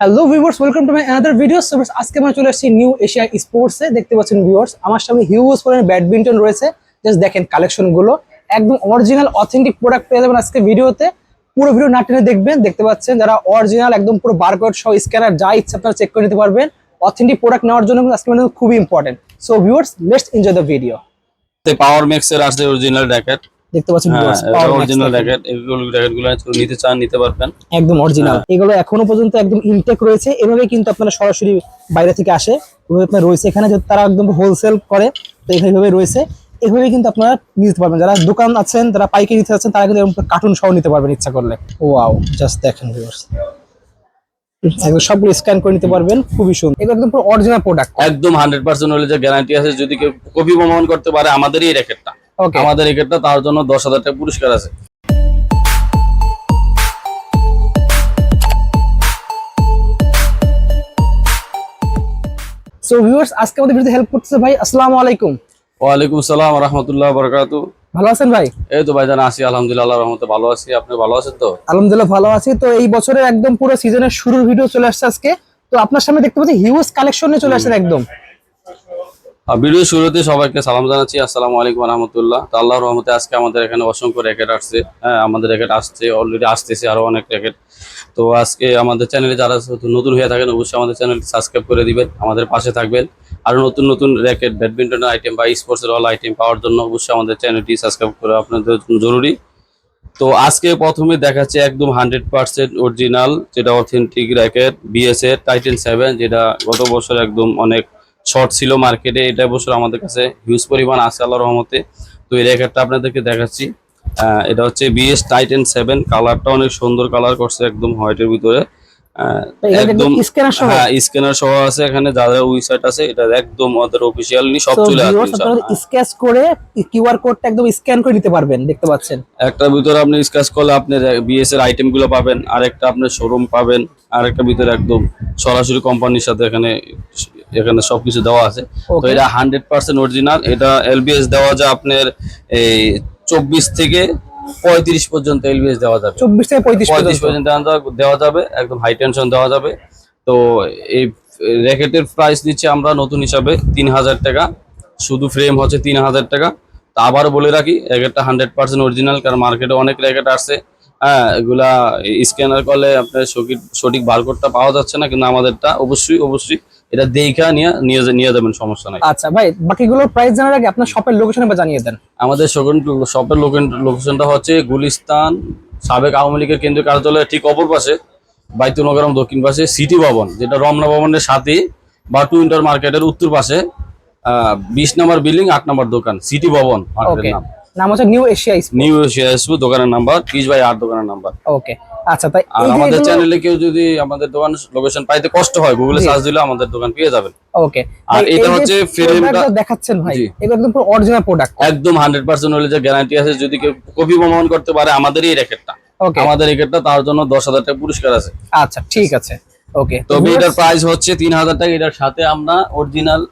Hello viewers welcome to my another video আজকে আমরা চলে আসছি নিউ এশিয়া স্পোর্টসে দেখতে পাচ্ছেন ভিউয়ার্স আমার সামনে হিউজ পরিমাণে ব্যাডমিন্টন রয়েছে। জাস্ট দেখেন কালেকশনগুলো। একদম অরিজিনাল অথেন্টিক প্রোডাক্ট পেয়ে যাবেন আজকে ভিডিওতে পুরো ভিডিও না টেনে দেখবেন। দেখতে পাচ্ছেন যারা অরিজিনাল একদম পুরো বারকোড সহ স্ক্যানার যা ইচ্ছা আপনারা চেক করে নিতে পারবেন। অথেন্টিক প্রোডাক্ট নেওয়ার জন্য কিন্তু আজকে খুবই important so viewers let's enjoy the video power max এর আছে অরিজিনাল র্যাকেট দেখতে পাচ্ছেন অরিজিনাল। র্যাকেট এগুলো র্যাকেটগুলো নিতে চান নিতে পারবেন। একদম অরিজিনাল হ্যাঁ। এগুলো এখনও পর্যন্ত একদম ইনটেক রয়েছে এভাবে কিন্তু আপনারা সরাসরি বাইরে থেকে আসে এভাবে আপনার রয়েছে। এখানে তারা একদম হোলসেল করে তো এইভাবে রয়েছে। এভাবে কিন্তু আপনারা নিতে পারবেন। যারা দোকান আছেন যারা পাইকারি নিতে চাচ্ছেন তারা কিন্তু কার্টুন সহ নিতে পারবেন ইচ্ছা করলে। ওয়াও জাস্ট দেখেন। একদম সবগুলো স্ক্যান করে নিতে পারবেন খুবই সুন্দর। এগুলো একদম পুরো অরিজিনাল প্রোডাক্ট একদম হান্ড্রেড পার্সেন্ট হলে যে গ্যারান্টি আছে যদি কেউ কপি প্রমাণ করতে পারে আমাদের এই র্যাকেটটা আমাদের র্যাকেটটা তার জন্য দশ হাজার টাকা পুরস্কার আছে। সো ভিউয়ার্স আজকে আমাদের ভিডিওতে হেল্প করতেছে ভাই আসসালামু আলাইকুম। ওয়ালাইকুম সালাম রহমতুল্লাহ বরকাতু। ভালো আছেন ভাই? এই তো ভাইজান আছি আলহামদুলিল্লাহ রহমতে ভালো আছি। আপনি ভালো আছেন তো? আলহামদুলিল্লাহ ভালো আছি। তো এই বছরের একদম পুরো সিজনের শুরুর ভিডিও চলে আসছে আজকে। তো আপনার সামনে দেখতে পাচ্ছি হিউজ কালেকশন নিয়ে চলে আসছেন একদম। ভিডিও শুরুতে সবাইকে সালাম জানাচ্ছি। আসসালামু আলাইকুম রহমতুল্লাহ। তো আল্লাহর রহমতে আজকে আমাদের এখানে অসংখ্য র্যাকেট আসছে। হ্যাঁ আমাদের র্যাকেট আসছে অলরেডি আসতেছে আরও অনেক র্যাকেট তো আজকে আমাদের চ্যানেলে যারা নতুন হয়ে থাকেন, অবশ্যই আমাদের চ্যানেলটি সাবস্ক্রাইব করে দিবেন, আমাদের পাশে থাকবেন। আরও নতুন নতুন র্যাকেট ব্যাডমিন্টন আইটেম বা স্পোর্টসের অল আইটেম পাওয়ার জন্য অবশ্যই আমাদের চ্যানেলটি সাবস্ক্রাইব করা আপনাদের জরুরি। তো আজকে প্রথমে দেখাচ্ছে একদম হান্ড্রেড পার্সেন্ট অরিজিনাল যেটা অথেন্টিক র্যাকেট বিএস এর টাইটেন সেভেন যেটা গত বছর একদম অনেক শর্ট ছিল মার্কেটে এটা বছর আমাদের কাছে হিউজ পরিমাণ আছে আল্লাহ রহমতে। তো এই র্যাকেটটা আপনাদেরকে দেখাচ্ছি। এটা হচ্ছে বিএস টাইটেন সেভেন কালারটা অনেক সুন্দর কালার করছে একদম হোয়াইটের ভিতরে। একদম স্ক্যানার সহ? হ্যাঁ আছে। এখানে ওয়েবসাইট আছে এটা একদম ওদের অফিসিয়াল সব তো চলে আসবে ভিউয়ার্স আপনারা ইনশাআল্লাহ। স্ক্যাচ করে কিউআর কোডটা একদম স্ক্যান করে নিতে পারবেন দেখতে পাচ্ছেন। একটার ভিতরে আপনি স্ক্যাচ করলে আপনি বিএস এর আইটেমগুলো পাবেন আর একটা আপনার শোরুম পাবেন আর একটা ভিতরে একদম সরাসরি কোম্পানির সাথে এখানে এখানে সবকিছু দেওয়া আছে। তো এটা হান্ড্রেড পার্সেন্ট অরিজিনাল এটা এলবিএস দেওয়া যায় আপনার এই চব্বিশ থেকে পঁয়ত্রিশ পর্যন্ত এলবিএস দেওয়া যাবে। চব্বিশ থেকে পঁয়ত্রিশ পর্যন্ত। দেওয়া- যাবে একদম হাই টেনশন দেওয়া যাবে। তো এই র্যাকেটের প্রাইস নিচ্ছে আমরা নতুন হিসাবে তিন হাজার টাকা। শুধু ফ্রেম হচ্ছে তিন হাজার টাকা। তা আবার বলে রাখি র্যাকেটটা হান্ড্রেড পার্সেন্ট অরিজিনাল কারণ মার্কেটে অনেক র্যাকেট আসছে। হ্যাঁ এগুলা স্ক্যানার করলে আপনার সঠিক সঠিক বারকোডটা পাওয়া যাচ্ছে না কিন্তু আমাদেরটা অবশ্যই অবশ্যই এটা দেখা নিয়ে নিয়ে যাবেন সমস্যা নাই। আচ্ছা ভাই বাকিগুলোর প্রাইস জানার আগে আপনার শপের লোকেশন জানিয়ে দেন। আমাদের শপের লোকেশনটা হচ্ছে গুলিস্তান সাবেক আওয়ামী লীগের কেন্দ্রীয় কার্যালয়ের ঠিক অপর পাশে বাইতুনগরম দক্ষিণ পাশে সিটি ভবন যেটা রমনা ভবনের সাথে বা টু ইন্টার মার্কেটের উত্তর পাশে বিশ নম্বর বিল্ডিং আট নম্বর দোকান সিটি ভবন মার্কেটের নাম। নাম হচ্ছে নিউ এশিয়া নিউ এশিয়া দোকানের নাম্বার বিশ বাই আট দোকানের নাম্বার। ওকে আচ্ছা তাই আমাদের চ্যানেলে কেউ যদি আমাদের দোকান লোকেশন পাইতে কষ্ট হয় গুগলে সার্চ দিলে আমাদের দোকান পেয়ে যাবেন। ওকে আর এটা হচ্ছে ফ্রেমটা- দেখাচ্ছেন ভাই। এগুলো একদম পুরো অরিজিনাল প্রোডাক্ট একদম হান্ড্রেড পার্সেন্ট হলে যে গ্যারান্টি আছে যদি কেউ কপি প্রমাণ করতে পারে আমাদের এই র্যাকেটটা ওকে আমাদের র্যাকেটটা তার জন্য দশ হাজার টাকা পুরস্কার আছে। আচ্ছা ঠিক আছে। ওকে তবে এটার প্রাইস হচ্ছে তিন হাজার টাকা এটার সাথে আমরা original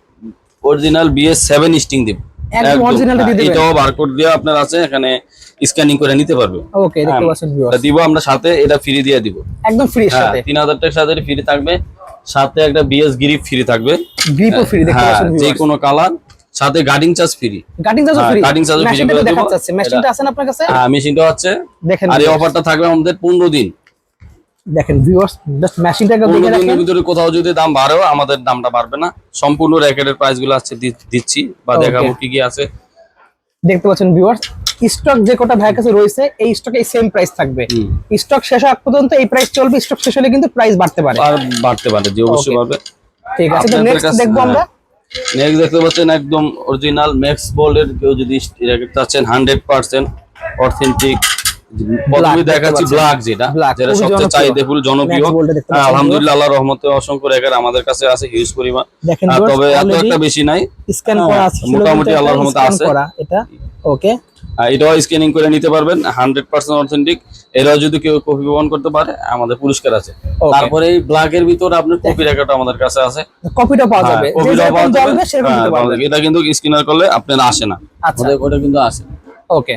original BS seven string দিব। একদম original দিয়ে হ্যাঁ, দিবেন। এটাও বারকোড দিয়ে আপনার আছে এখানে স্ক্যানিং করে নিতে পারবে। ওকে দেখতে হ্যাঁ, পাচ্ছেন। এটা দিব আমরা সাথে এটা ফ্রি দিয়ে দিব। একদম ফ্রি হ্যাঁ সাথে। তিন হাজার টাকার সাথে ফ্রি থাকবে। সাথে একটা বিএস গ্রিপ ফ্রি থাকবে। গ্রিপও ফ্রি দেখতে পাচ্ছেন যে কোনো কালার সাথে গার্ডিং চার্জ ফ্রি ফ্রি করে দেবো। মেশিনটা আছে আপনার কাছে? হ্যাঁ মেশিনটা হচ্ছে দেখেন আর এই অফারটা থাকবে আমাদের পনেরো দিন। দেখেন ভিউয়ার্স জাস্ট মেশিনটাকে দেখে রাখেন। ভিতরে কোথাও যদি দাম বাড়েও আমাদের দামটা বাড়বে না। সম্পূর্ণ র্যাকেটের প্রাইসগুলো আছে দিচ্ছি বা. দেখাবো কি কি আছে। দেখতে পাচ্ছেন ভিউয়ার্স স্টক যে কটা ভাইয়ের কাছে রয়েছে এই স্টকে সেম প্রাইস থাকবে। স্টক শেষ হওয়া পর্যন্ত এই প্রাইস চলবে স্টক শেষ হলে কিন্তু প্রাইস বাড়তে পারে। আর বাড়তে পারে যে অবশ্যই. বাড়বে। ঠিক আছে তো নেক্সট দেখব আমরা। নেক্সট দেখতে পাচ্ছেন একদম অরিজিনাল ম্যাক্স বোল্ডের কেউ যদি র্যাকেট চাচ্ছেন হান্ড্রেড পার্সেন্ট অথেন্টিক প্রথমে দেখাচ্ছি ব্ল্যাক যেটা যেটা সবচেয়ে চাহিদাফুল জনপ্রিয় Max Bold এ দেখতে পাচ্ছেন। আলহামদুলিল্লাহ আল্লাহর রহমতে অসংখ্য র্যাকেট আমাদের কাছে আছে হিউজ পরিমাণ। দেখেন আহ, viewers, তবে এত একটা বেশি নাই। স্ক্যান হ্যাঁ, করা আছে মোটামুটি আল্লাহর রহমতে আছে। এটা ওকে এটাও স্ক্যানিং করে নিতে পারবেন হান্ড্রেড পার্সেন্ট অথেন্টিক এরাও যদি কেউ কপি প্রমাণ করতে পারে আমাদের পুরস্কার আছে। তারপরে এই ভিতরে আপনার কপি র্যাকেট আমাদের কাছে আছে। কপিটা পাওয়া হ্যাঁ, যাবে। পাওয়া যাবে। হ্যাঁ, পারবে এটা কিন্তু স্ক্যানার করলে আপনার আসে না। আচ্ছা। ওটা কিন্তু আসে। ওকে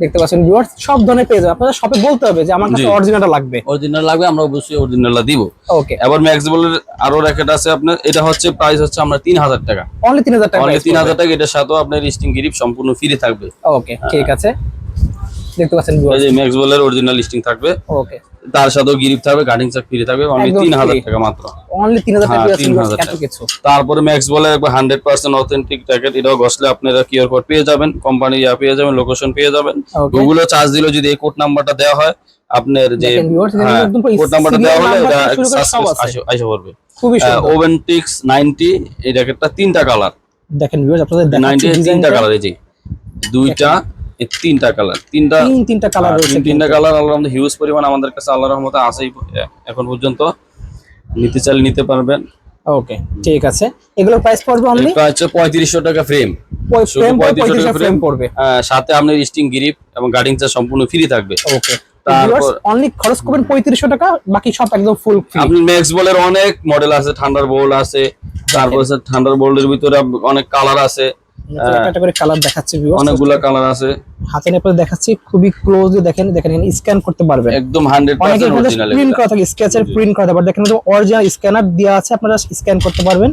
দেখতে পাচ্ছেন ভিউয়ার্স সব ধরনের পেয়ে যাবেন। আপনারা শপে বলতে হবে যে আমার কাছে। অরিজিনালটা লাগবে। অরিজিনাল লাগবে আমরা অবশ্যই অরিজিনালটা দিব। ওকে এবার ম্যাক্সিবলের আরও র্যাকেট আছে আপনার এটা হচ্ছে প্রাইস হচ্ছে আমরা তিন হাজার টাকা। অনলি তিন হাজার টাকা অনলি price তিন পড়বে। হাজার টাকা এটার সাথে আপনার স্টিং গ্রিপ সম্পূর্ণ ফ্রি থাকবে। ওকে ঠিক আছে। দেখতে পাচ্ছেন এই যে ম্যাক্সবলের অরিজিনাল স্টিং থাকবে। ওকে তার সাথেও গ্রিপ থাকবে গার্ডিং চাক ফ্রি থাকবে অনলি একদম তিন হাজার free। টাকা মাত্র। অনলি তিন হাজার টাকা হ্যাঁ, পেয়ে যাচ্ছেন 3000 এত টাকা। কিছু। তারপরে ম্যাক্স বলের একবার হান্ড্রেড পার্সেন্ট অথেন্টিক জ্যাকেট এটাও ঘষলে আপনারা কিউআর কোড পেয়ে যাবেন কোম্পানি ইয়া পেয়ে যাবেন লোকেশন পেয়ে যাবেন। গুগলে চার্জ দিলে যদি এই কোড নাম্বারটা দেওয়া হয় আপনার যে হ্যাঁ, কোড নাম্বারটা দেওয়া হলে এটা আইসা পড়বে খুবই সুন্দর। ওভেন্টিক্স নাইনটি এই জ্যাকেটটা তিনটা কালার দেখেন ভিউয়ার্স আপনাদের দেখাচ্ছি তিনটা কালার এই যে। দুইটা এই তিনটা কালার তিনটা তিন তিনটা কালার হ্যাঁ, রয়েছে তিনটা কালার আল্লাহ হিউজ পরিমাণ আমাদের কাছে আল্লাহর রহমতে আছেই এখন পর্যন্ত। নিতে চাইলে নিতে পারবেন। ওকে ঠিক আছে। এগুলোর প্রাইস পড়বে অনলি হচ্ছে পঁয়ত্রিশশো টাকা ফ্রেম ফ্রেম 3500 টাকা ফ্রেম পড়বে। সাথে আপনার স্টিং গ্রিপ এবং গার্ডিং চার্জ সম্পূর্ণ ফ্রি থাকবে। ওকে। তারপর অনলি খরচ করবেন পঁয়ত্রিশশো টাকা বাকি সব একদম ফুল ফ্রি আপনি ম্যাক্স বলের অনেক মডেল আছে ঠান্ডার বোল্ড আছে তারপর ঠান্ডার বোল্ডের ভিতরে অনেক কালার আছে। একটা করে কালার দেখাচ্ছি ভিউয়ার্স কালার আছে। হাতে নিয়ে আপনাদের দেখাচ্ছি খুবই ক্লোজলি দেখেন দেখেন এখানে স্ক্যান করতে পারবেন। একদম অরিজিনাল প্রিন্ট করা থাকে স্কেচের প্রিন্ট করা থাকে দেখেন অরিজিনাল স্ক্যানার দেওয়া আছে আপনারা স্ক্যান করতে পারবেন।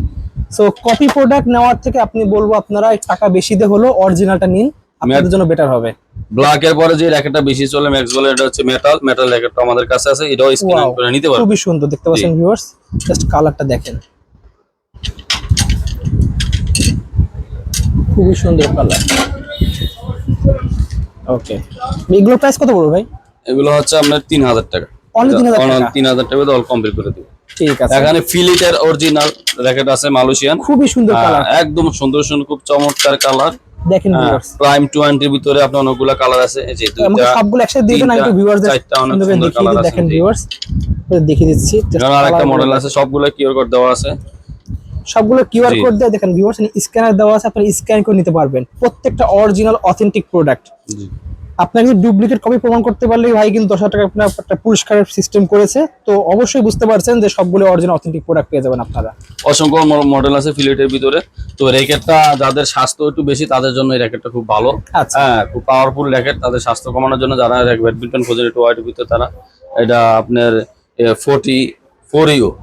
সো কপি প্রোডাক্ট নেওয়ার থেকে আপনি বলব আপনারা টাকা বেশি দিয়ে হলো অরিজিনালটা নিন আপনাদের জন্য বেটার হবে। ব্ল্যাক এর পরে যে র্যাকেটটা বেশি চলে ম্যাক্স বলে এটা হচ্ছে মেটাল মেটাল র্যাকেটটা আমাদের কাছে আছে এটাও স্ক্যান করে নিতে পারবেন। খুবই সুন্দর দেখতে পাচ্ছেন ভিউয়ার্স জাস্ট কালারটা দেখেন। খুবই সুন্দর কালার ওকে এগুলো প্রাইস কত পড়বে ভাই? এগুলো হচ্ছে আপনার তিন হাজার টাকা। Only 3,000 টাকা? তিন হাজার টাকা অল কমপ্লিট করে দিব। ঠিক আছে। এখানে ফিলিটের অরিজিনাল র্যাকেট আছে মালয়েশিয়ান খুবই সুন্দর কালার একদম সুন্দর সুন্দর খুব চমৎকার কালার দেখেন ভিউয়ার্স প্রাইম টোয়েন্টির ভিতরে আপনার অনেকগুলা কালার আছে। এই যে দুইটা সবগুলো একসাথে দিয়ে দেন একটু সুন্দর করে দেখিয়ে দেখেন। ভিউয়ার্স দেখিয়ে দিচ্ছি আরেকটা মডেল আছে সবগুলো কিউআর কোড দেওয়া আছে। সবগুলো কিউআর। কোড দিয়ে দেখেন ভিউয়ার্স স্ক্যানার দেওয়া আছে আপনি স্ক্যান করে নিতে পারবেন। প্রত্যেকটা অরিজিনাল অথেন্টিক প্রোডাক্ট জি। আপনাকে ডুপ্লিকেট কপি প্রমাণ করতে পারলে ভাই কিন্তু দশ টাকা আপনার একটা পুরস্কারের সিস্টেম করেছে। তো অবশ্যই বুঝতে পারছেন যে সবগুলো অরিজিনাল অথেন্টিক প্রোডাক্ট পেয়ে যাবেন আপনারা। অসংখ্য মডেল আছে ফিলেটের ভিতরে। তো র্যাকেটটা যাদের স্বাস্থ্য একটু বেশি তাদের জন্য এই র্যাকেটটা খুব ভালো। আচ্ছা। হ্যাঁ খুব পাওয়ারফুল র্যাকেট। তাদের স্বাস্থ্য কমানোর জন্য যারা ব্যাডমিন্টন খোঁজেন একটু ওয়াইটের ভিতরে তারা এটা আপনার ফোর্টি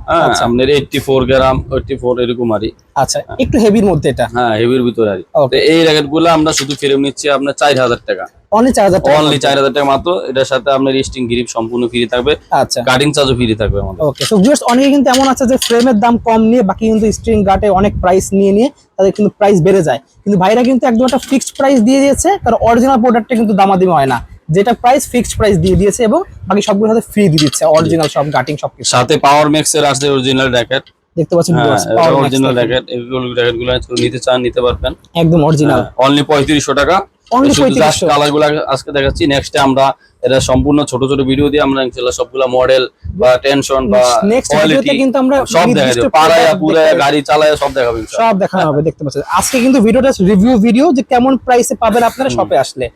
হ্যাঁ আচ্ছা। আপনার ফোর গ্রাম এইটটি ফোর এরকম আরই। আচ্ছা একটু হেভির মধ্যে এটা? হ্যাঁ হেভির ভিতরে আর Okay. এই র্যাকেট আমরা শুধু ফ্রেম নিচ্ছি আপনার চার হাজার টাকা। অনলি চার হাজার টাকা অনলি চার হাজার টাকা মাত্র। এটার সাথে আপনার স্টিং গ্রিপ সম্পূর্ণ ফ্রি থাকবে। আচ্ছা। কাটিং চার্জও ফ্রি থাকবে আমাদের। ওকে তো জাস্ট অনেকে কিন্তু এমন আছে যে ফ্রেমের দাম কম নিয়ে বাকি কিন্তু স্ট্রিং অনেক প্রাইস নিয়ে নিয়ে তাদের কিন্তু প্রাইস বেড়ে যায়। কিন্তু ভাইরা কিন্তু একদম একটা ফিক্সড প্রাইস দিয়ে দিয়েছে কারণ অরিজিনাল প্রোডাক্টটা কিন্তু দামাদামি হয় না। যেটা প্রাইস ফিক্সড প্রাইস দিয়ে দিয়েছে এবং বাকি সবগুলোর সাথে ফ্রি দিয়ে দিচ্ছে অরিজিনাল সব গাটিং সব কিছু। সাথে পাওয়ার ম্যাক্স এর আছে অরিজিনাল র্যাকেট দেখতে পাচ্ছেন Max অরিজিনাল থেকে। র্যাকেট এগুলো র্যাকেটগুলো নিতে চান নিতে পারবেন। একদম অরিজিনাল অনলি পঁয়ত্রিশশো টাকা। Only 3500 কালারগুলো আজকে দেখাচ্ছি। নেক্সট আমরা এটা সম্পূর্ণ ছোট ছোট ভিডিও দিয়ে আমরা ইনশাআল্লাহ সবগুলা মডেল বা টেনশন বা quality ভিডিওতে কিন্তু আমরা সব দেখা নির্দিষ্ট পাড়ায় দেখে- গাড়ি চালায় সব দেখাবো। সব দেখানো হবে দেখতে পাচ্ছেন। আজকে কিন্তু ভিডিওটা রিভিউ ভিডিও যে কেমন প্রাইসে পাবেন আপনারা শপে আসলে।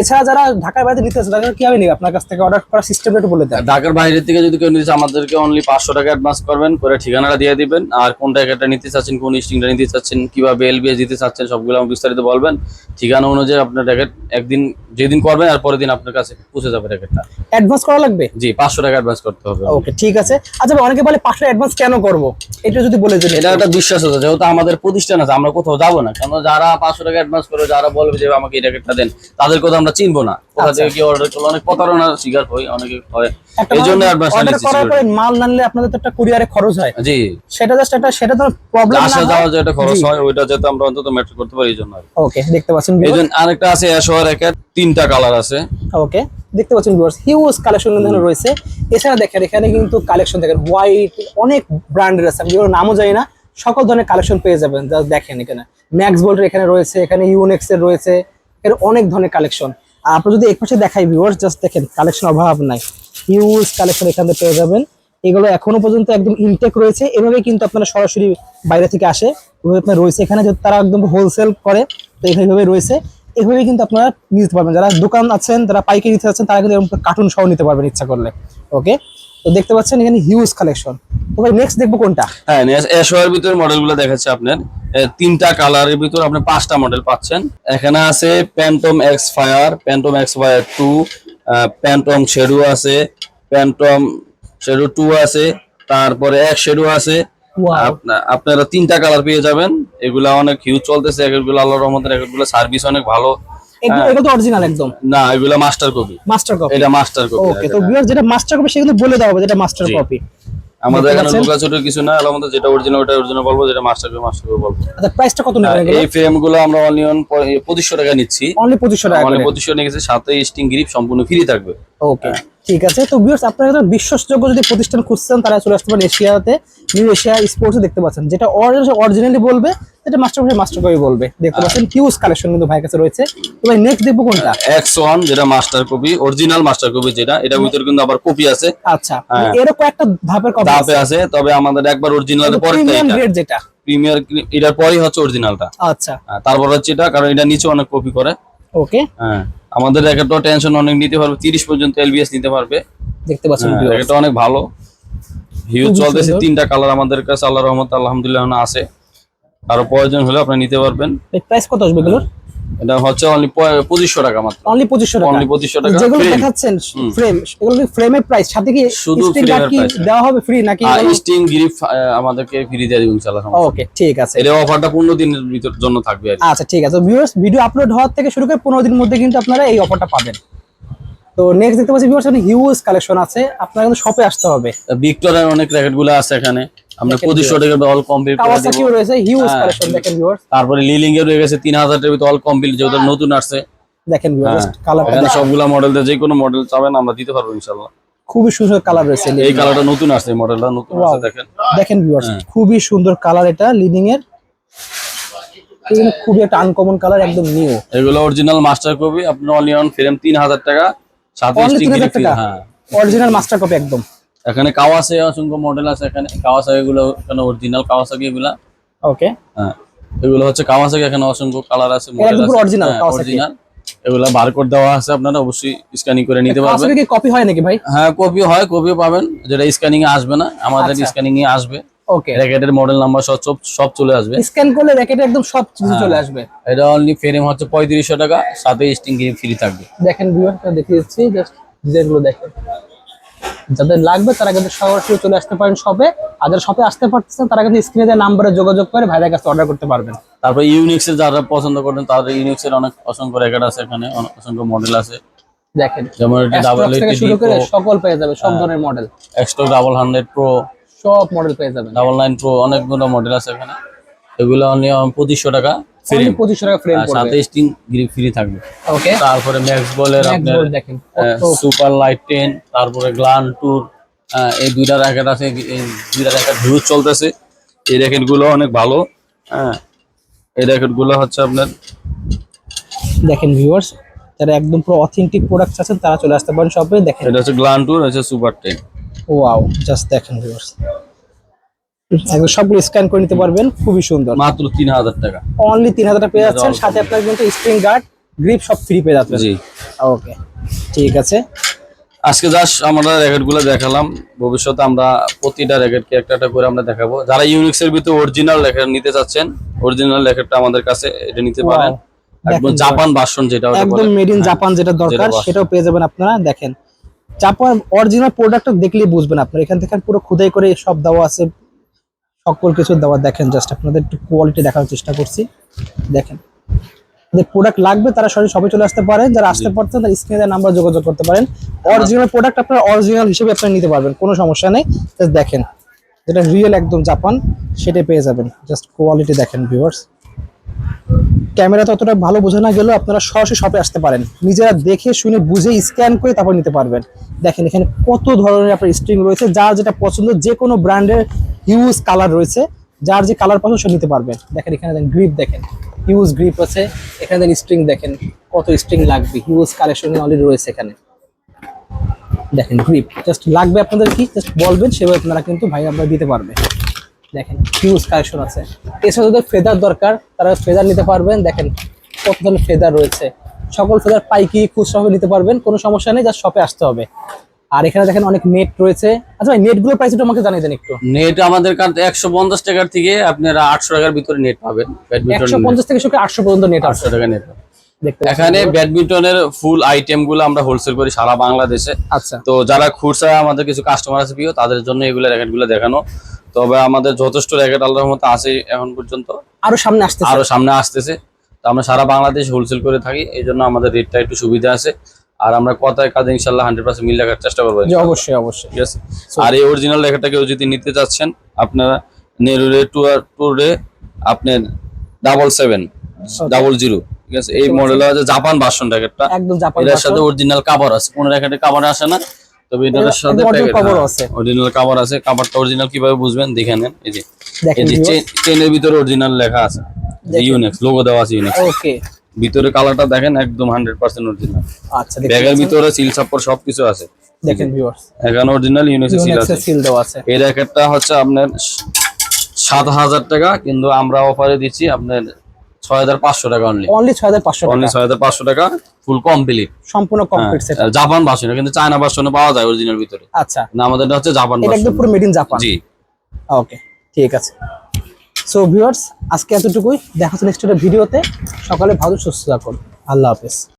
এছাড়া যারা ঢাকার বাইরে নিতে আসে তারা কীভাবে নেবে? আপনার কাছ থেকে অর্ডার করার সিস্টেমটা একটু বলে দেন। ঢাকার বাইরে থেকে যদি কেউ নিতে আমাদেরকে অনলি পাঁচশো টাকা অ্যাডভান্স করবেন করে ঠিকানাটা দিয়ে দিবেন। আর কোন টাকাটা নিতে চাচ্ছেন কোন স্টিংটা নিতে চাচ্ছেন কীভাবে এলবিএস দিতে চাচ্ছেন সবগুলো আমাকে বিস্তারিত বলবেন। ঠিকানা অনুযায়ী আপনার র্যাকেট একদিন যেদিন করবেন আর পরের দিন আপনার কাছে পৌঁছে যাবে র্যাকেটটা অ্যাডভান্স করা লাগবে? জি পাঁচশো টাকা অ্যাডভান্স করতে হবে। ওকে ঠিক আছে। আচ্ছা অনেকে বলে পাঁচশো অ্যাডভান্স কেন করব? এটা যদি বলে দিন। এটা একটা বিশ্বাস আছে যেহেতু আমাদের প্রতিষ্ঠান আছে আমরা কোথাও যাব না। কেন? যারা পাঁচশো টাকা অ্যাডভান্স করে যারা বলবে যে আমাকে এই র্যাকেটটা দেন তাদের কথা আমরা চিনবো না। আচ্ছা। থেকে কি অর্ডার করল অনেক প্রতারণার শিকার হই অনেকে হয়। এই জন্য অ্যাডভান্স order করার পরে মাল না নিলে আপনাদের তো একটা কুরিয়ারে খরচ হয়। জি। সেটা জাস্ট একটা সেটা তো প্রবলেম না আসা যাওয়া যেটা খরচ হয় ওইটা যাতে আমরা অন্তত ম্যাটার করতে পারি এই জন্য আর ওকে দেখতে পাচ্ছেন এই জন্য আরেকটা আছে অ্যাশো র্যাকেট তিনটা কালার আছে। ওকে দেখতে পাচ্ছেন ভিউয়ার্স হিউজ কালেকশন এখানে রয়েছে। এছাড়া দেখেন এখানে কিন্তু কালেকশন দেখেন হোয়াইট অনেক ব্র্যান্ডের আছে। আমি নামও জানি না সকল ধরনের কালেকশন পেয়ে যাবেন যা দেখেন এখানে। ম্যাক্স বোল্টের এখানে রয়েছে এখানে ইউনেক্স এর রয়েছে। এর অনেক ধরনের কালেকশন আর আপনি যদি এক পাশে দেখাই ভিউয়ার্স জাস্ট দেখেন কালেকশন অভাব নাই। হিউজ কালেকশন এখানে পেয়ে যাবেন। এগুলো এখনও পর্যন্ত একদম ইনটেক রয়েছে। এভাবে কিন্তু আপনারা সরাসরি বাইরে থেকে আসে। আপনার রয়েছে এখানে, যেহেতু তারা একদম হোলসেল করে, তো এইভাবে রয়েছে। এভাবে কিন্তু আপনারা নিতে পারবেন। যারা দোকান আছেন, যারা পাইকারি নিতে চাচ্ছেন, তারা কিন্তু এরকম কার্টুন সহ নিতে পারবেন ইচ্ছা করলে। ওকে তো দেখতে পাচ্ছেন এখানে হিউজ কালেকশন তো ভাই নেক্সট দেখব কোনটা? হ্যাঁ এসওয়ার ভিতরে মডেলগুলো দেখাচ্ছে আপনার। তিনটা কালারের ভিতর আপনি পাঁচটা মডেল পাচ্ছেন। এখানে আছে Phantom X Fire Phantom X Fire two Phantom Shadow আছে প্যান্টম শেডু টু আছে তারপরে এক শেডু আছে। আপনারা তিনটা কালার পেয়ে যাবেন। এগুলা অনেক হিউজ চলতেছে এগুলো আল্লাহর রহমতের এগুলো সার্ভিস অনেক ভালো। এগুলো এগুলো তো অরিজিনাল একদম। না এগুলা মাস্টার কপি মাস্টার কপি এটা মাস্টার কপি ওকে তো ভিউয়ার যেটা মাস্টার কপি সেগুলো বলে যেটা মাস্টার কপি আমাদের এখানে কিছু না যেটা অরিজিনাল ওটা অরিজিনাল বলব যেটা মাস্টার কপি মাস্টার কপি বলব। আচ্ছা প্রাইসটা কত নেবেন এই আমরা টাকা নিচ্ছি। অনলি টাকা অনলি নিয়েছে সাথে স্টিং গ্রিপ সম্পূর্ণ ফ্রি থাকবে। ওকে ঠিক আছে? তো ভিউয়ার্স আপনারা একদম বিশ্বাসযোগ্য যদি প্রতিষ্ঠান খুঁজছেন তারা চলে আসতে পারেন এশিয়াতে নিউ এশিয়া স্পোর্টস দেখতে পাচ্ছেন। যেটা অরিজিনালি বলবে যেটা মাস্টার কপি মাস্টার কপি বলবে। দেখতে পাচ্ছেন হিউজ কালেকশন কিন্তু ভাইয়ের কাছে রয়েছে। তো ভাই নেক্সট দেখব কোনটা? এক্স ওয়ান যেটা master copy original master copy যেটা এটার ভিতরে কিন্তু আবার কপি আছে। আচ্ছা হ্যাঁ। এরকম একটা ধাপের কপি দাপে আছে। তবে আমাদের একবার অরিজিনাল পরে প্রিমিয়াম এটা। গ্রেড যেটা। প্রিমিয়ার এটার পরেই হচ্ছে অরিজিনালটা আচ্ছা। তারপর হচ্ছে এটা কারণ এটা নিচে অনেক কপি করে। ওকে হ্যাঁ। আমাদের র্যাকেটটা টেনশন অনেক নিতে পারবে তিরিশ পর্যন্ত এলবিএস নিতে পারবে। দেখতে পাচ্ছেন ভিউয়ার এটা অনেক ভালো। হিউজ চলতেছে তিনটা কালার আমাদের কাছে আল্লাহ রহমত আলহামদুলিল্লাহ আছে। আরও প্রয়োজন হলে আপনি নিতে পারবেন। প্রাইস কত আসবে এগুলোর? এটা হচ্ছে অনলি পঁচিশশো টাকা মাত্র। অনলি পঁচিশশো টাকা। অনলি পঁচিশশো টাকা। যেগুলো দেখাচ্ছেন ফ্রেম এগুলো কি ফ্রেমের প্রাইস সাথে কি শুধু এর কি। দেওয়া হবে ফ্রি নাকি স্টিং গ্রিপ আমাদেরকে ফ্রি দিয়ে দিবেন ইনশাআল্লাহ ওকে ঠিক আছে। এটা অফারটা পনেরো দিনের ভিতর জন্য থাকবে আচ্ছা ঠিক আছে। ভিউয়ার্স ভিডিও আপলোড হওয়ার থেকে শুরু করে পনেরো দিনের মধ্যে কিন্তু আপনারা এই অফারটা পাবেন। তো নেক্সট দেখতে পাচ্ছি ভিউয়ার্স এখানে হিউজ কালেকশন আছে। আপনারা কিন্তু শপে আসতে হবে। ভিক্টোরিয়ার অনেক র্যাকেটগুলো আছে এখানে। আমরা দেখেন পঁচিশশো টাকা অল কমপ্লিট দেবো। রয়েছে হিউজ হ্যাঁ। কালেকশন দেখেন ভিউয়ার্স তারপরে লিলিং এর রয়ে গেছে তিন হাজার অল কমপ্লিট যেহেতু নতুন আসছে। দেখেন ভিউয়ার্স হ্যাঁ। এখানে সবগুলা মডেল যে কোনো মডেল চাবেন আমরা দিতে পারব ইনশাল্লাহ খুবই সুন্দর কালার রয়েছে এই কালারটা নতুন আসছে মডেলটা নতুন আসছে দেখেন। দেখেন ভিউয়ার্স হ্যাঁ। খুবই সুন্দর কালার এটা লিডিং এর। এগুলো খুবই একটা আনকমন কালার একদম নিউ এগুলো অরিজিনাল মাস্টার কপি আপনার অনলি ফ্রেম তিন হাজার টাকা সাথে স্টিং টাকা? হ্যাঁ। অরিজিনাল মাস্টার কপি একদম। এখানে কাওয়াসে অসংখ্য মডেল আছে এখানে। কাওয়াসাকি গুলো এখানে অরিজিনাল কাওয়াসাকি এগুলা। ওকে হ্যাঁ এগুলো হচ্ছে কাওয়াসাকি এখানে অসংখ্য কালার আছে মডেল আছে। original অরিজিনাল এগুলা বারকোড দেওয়া আছে আপনারা অবশ্যই স্ক্যানিং করে নিতে পারবেন। কি কপি হয় নাকি ভাই? হ্যাঁ কপি হয় কপিও পাবেন। যেটা স্ক্যানিং এ আসবে না আমাদের আচ্ছা। স্ক্যানিং এ আসবে ওকে র্যাকেটের মডেল নাম্বার সব সব- চলে আসবে। স্ক্যান করলে র্যাকেটে একদম সব কিছু হ্যাঁ। চলে আসবে। এটা অনলি ফ্রেম হচ্ছে পঁয়ত্রিশশো টাকা সাথে স্টিং ফ্রি থাকবে। দেখেন ভিউয়ারটা দেখিয়ে দিচ্ছি জাস্ট ডিজাইনগুলো দেখেন। যাদের লাগবে তারা কিন্তু সরাসরি চলে আসতে পারেন শপে আর যারা শপে আসতে পারতেছেন তারা কিন্তু স্ক্রিনে দেওয়া নাম্বারে যোগাযোগ করে ভাইদের কাছে অর্ডার করতে পারবেন। তারপর ইউনিক্স এর যারা পছন্দ করেন তাদের ইউনিক্স এর অনেক অসংখ্য রেকর্ড আছে এখানে অনেক অসংখ্য মডেল আছে। দেখেন যেমন এটি ডাবল শুরু করে সকল পেয়ে যাবে হ্যাঁ। সব ধরনের মডেল এক্সট্রো ডাবল হান্ড্রেড প্রো সব মডেল পেয়ে যাবেন। ডাবল নাইন প্রো অনেকগুলো মডেল আছে এখানে। এগুলো পঁচিশশো টাকা পঁচিশশো টাকা ফ্রেম সাথে স্টিং গ্রিপ ফ্রি থাকবে। ওকে তারপরে ম্যাক্স বলের আপনার দেখেন সুপার লাইট টেন তারপরে গ্লান এই দুইটা র্যাকেট আছে এই দুইটা র্যাকেট ভিউজ চলতেছে। এই র্যাকেটগুলো অনেক ভালো হ্যাঁ। এই র্যাকেটগুলো হচ্ছে আপনার দেখেন ভিউয়ার্স যারা একদম পুরো অথেন্টিক প্রোডাক্ট আছেন তারা চলে আসতে পারেন শপে দেখেন। এটা হচ্ছে গ্লান সুপার টেন ওয়াও জাস্ট দেখেন ভিউয়ার্স একদম সবগুলো স্ক্যান করে নিতে পারবেন খুবই সুন্দর। মাত্র তিন হাজার টাকা। অনলি তিন হাজার টাকা পেয়ে যাচ্ছেন সাথে আপনার কিন্তু স্প্রিং গার্ড গ্রিপ সব ফ্রি পেয়ে যাচ্ছেন। জি। ওকে ঠিক আছে। আজকে জাস্ট আমরা র্যাকেটগুলো দেখালাম ভবিষ্যতে আমরা প্রতিটা র্যাকেটকে একটা একটা করে আমরা দেখাবো। যারা ইউনিক্স এর ভিতরে অরিজিনাল র্যাকেট নিতে চাচ্ছেন অরিজিনাল র্যাকেটটা আমাদের কাছে এটা নিতে পারেন। একদম জাপান ভার্সন যেটা একদম মেড ইন জাপান যেটা দরকার সেটাও পেয়ে যাবেন আপনারা দেখেন। জাপান অরিজিনাল প্রোডাক্টটা দেখলেই বুঝবেন আপনারা এখান থেকে পুরো খুদাই করে সব দেওয়া আছে সকল কিছু দেওয়া দেখেন জাস্ট আপনাদের একটু কোয়ালিটি দেখার চেষ্টা করছি। দেখেন যে প্রোডাক্ট লাগবে তারা সরাসরি সবাই চলে আসতে পারেন যারা আসতে পারছেন তারা স্ক্রিনে নাম্বার যোগাযোগ করতে পারেন। অরিজিনাল প্রোডাক্ট আপনার অরিজিনাল হিসেবে আপনারা নিতে পারবেন কোনো সমস্যা নেই। জাস্ট দেখেন যেটা রিয়েল একদম জাপান সেটাই পেয়ে যাবেন। জাস্ট কোয়ালিটি দেখেন ভিউয়ার্স ক্যামেরা ততটা ভালো বোঝা না গেলেও আপনারা সরাসরি শপে আসতে পারেন। নিজেরা দেখে, শুনে, বুঝে স্ক্যান করে তারপর নিতে পারবেন। দেখেন, এখানে কত ধরনের আপনার স্ট্রিং রয়েছে, যার যেটা পছন্দ যে কোনো ব্র্যান্ডের হিউজ কালার রয়েছে, যার যে কালার পছন্দ সে নিতে পারবেন। দেখেন, এখানে দেখেন গ্রিপ দেখেন হিউজ গ্রিপ আছে। এখানে দেখেন স্ট্রিং দেখেন, কত স্ট্রিং লাগবে হিউজ কালেকশন অলরেডি রয়েছে এখানে। দেখেন গ্রিপ জাস্ট লাগবে আপনাদের কি জাস্ট বলবেন, সেভাবে আপনারা কিন্তু ভাই আমরা দিতে পারবে। দেখেন হিউজ কালেকশন আছে। এছাড়া যাদের ফেদার দরকার তারা ফেদার নিতে পারবেন। দেখেন কত ধরনের ফেদার রয়েছে। সকল ফেদার পাইকি খুচরা ভাবে নিতে পারবেন কোনো সমস্যা নেই জাস্ট শপে আসতে হবে। আর এখানে দেখেন অনেক নেট রয়েছে। আচ্ছা ভাই নেটগুলোর প্রাইস একটু আমাকে জানিয়ে দেন একটু। নেট আমাদের কাছে একশো পঞ্চাশ টাকার থেকে আপনারা আটশো টাকার ভিতরে নেট পাবেন। ব্যাডমিন্টন একশো পঞ্চাশ থেকে শুরু করে আটশো পর্যন্ত নেট আছে। আটশো টাকা নেট। এখানে ব্যাডমিন্টনের ফুল আইটেমগুলো আমরা হোলসেল করি সারা বাংলাদেশে। আচ্ছা। তো যারা খুচরা আমাদের কিছু কাস্টমার আছে প্রিয় তাদের জন্য এগুলো র্যাকেটগুলো দেখানো। তবে আমাদের যথেষ্ট র্যাকেট আল্লাহর মতো আছে এখন পর্যন্ত। আরও সামনে আসতেছে। আরও সামনে আসতেছে। তো আমরা সারা বাংলাদেশ হোলসেল করে থাকি এই জন্য আমাদের রেটটা একটু সুবিধা আছে। আর আমরা কথায় কাজে ইনশাল্লাহ হান্ড্রেড পার্সেন্ট মিল রাখার চেষ্টা করব অবশ্যই অবশ্যই। ঠিক আছে? আর এই অরিজিনাল লেখাটা কেউ যদি নিতে চাচ্ছেন আপনারা নেরুরে টুয়ার টুরে আপনার ডাবল সেভেন ডাবল জিরো ঠিক আছে? এই মডেল আছে জাপান ভার্সন র্যাকেটটা একদম জাপান এটার সাথে অরিজিনাল কাভার আছে। কোন র্যাকেটে কাভার আসে না। তবে এটার সাথে আছে। অরিজিনাল কাভার আছে। কাভারটা অরিজিনাল কীভাবে বুঝবেন? দেখে নেন। এই যে এই যে চেনের ভিতরে অরিজিনাল লেখা আছে। ইউনেক্স লোগো দেওয়া আছে ইউনেক্স ওকে। ভিতরে কালারটা দেখেন একদম হান্ড্রেড পার্সেন্ট অরিজিনাল আচ্ছা ব্যাগের ভিতরে সিল সাপোর্ট সবকিছু আছে। দেখেন ভিউয়ার্স। এখানে অরিজিনাল ইউনেক্স সিল আছে। সিল দেওয়া আছে। এই র্যাকেটটা হচ্ছে আপনার সাত হাজার টাকা কিন্তু আমরা অফারে দিচ্ছি আপনার ছয় হাজার পাঁচশো টাকা অনলি অনলি টাকা। ফুল কমপ্লিট সম্পূর্ণ কমপ্লিট সেট জাপান ভার্সন কিন্তু চায়না ভার্সনে পাওয়া যায় অরিজিনাল ভিতরে। আচ্ছা। না আমাদের হচ্ছে জাপান এটা একদম পুরো মেড ইন জাপান জি। ওকে ঠিক আছে। সো ভিউয়ার্স আজকে এতটুকুই। দেখা হচ্ছে নেক্সট ভিডিওতে। সকালে ভালো সুস্থ থাকুন আল্লাহ হাফেজ।